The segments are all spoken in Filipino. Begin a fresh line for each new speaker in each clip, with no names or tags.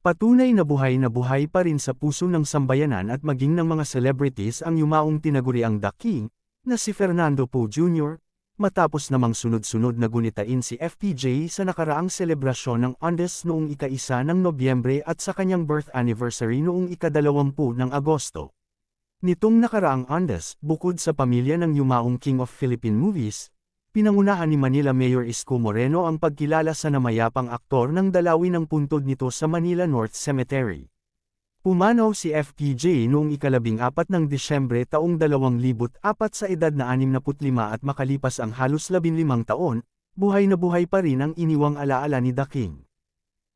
Patunay na buhay na buhay pa rin sa puso ng sambayanan at maging ng mga celebrities ang yumaong tinaguriang The King, na si Fernando Poe Jr., matapos namang sunod-sunod na gunitain si FPJ sa nakaraang selebrasyon ng Andes noong ika-isa ng Nobyembre at sa kanyang birth anniversary noong ika-dalawampu ng Agosto. Nitong nakaraang Andes, bukod sa pamilya ng yumaong King of Philippine Movies, pinangunahan ni Manila Mayor Isko Moreno ang pagkilala sa namayapang aktor ng dalawi ng puntod nito sa Manila North Cemetery. Pumanaw si FPJ noong ikalabing apat ng Disyembre taong 2004 sa edad na 65 at makalipas ang halos 15 taon, buhay na buhay pa rin ang iniwang alaala ni The King.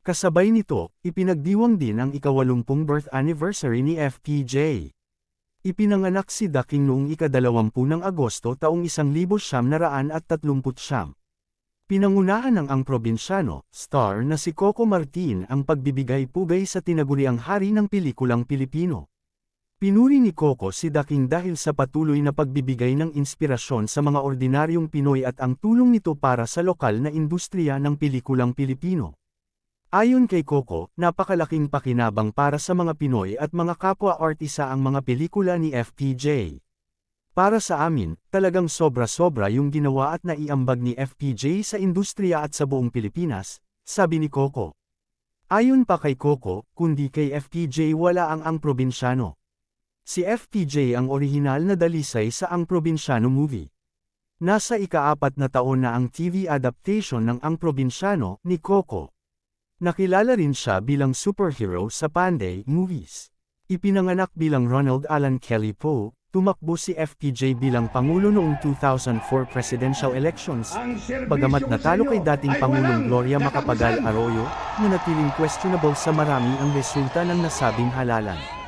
Kasabay nito, ipinagdiwang din ang ikawalumpung birth anniversary ni FPJ. Ipinanganak si The King noong ikadalawampu ng Agosto taong 1939. Pinangunahan ng ang probinsyano, star na si Coco Martin ang pagbibigay-pugay sa tinaguriang hari ng pelikulang Pilipino. Pinuri ni Coco si The King dahil sa patuloy na pagbibigay ng inspirasyon sa mga ordinaryong Pinoy at ang tulong nito para sa lokal na industriya ng pelikulang Pilipino. Ayon kay Coco, napakalaking pakinabang para sa mga Pinoy at mga kapwa-artisa ang mga pelikula ni FPJ. Para sa amin, talagang sobra-sobra yung ginawa at naiambag ni FPJ sa industriya at sa buong Pilipinas, sabi ni Coco. Ayon pa kay Coco, kundi kay FPJ wala ang ang probinsyano. Si FPJ ang orihinal na dalisay sa ang probinsyano movie. Nasa ikaapat na taon na ang TV adaptation ng ang probinsyano ni Coco. Nakilala rin siya bilang superhero sa Panday movies. Ipinanganak bilang Ronald Alan Kelly Poe, tumakbo si FPJ bilang Pangulo noong 2004 presidential elections, bagamat natalo kay dating Pangulong Gloria Macapagal Arroyo, nanatiling questionable sa marami ang resulta ng nasabing halalan. FPJ!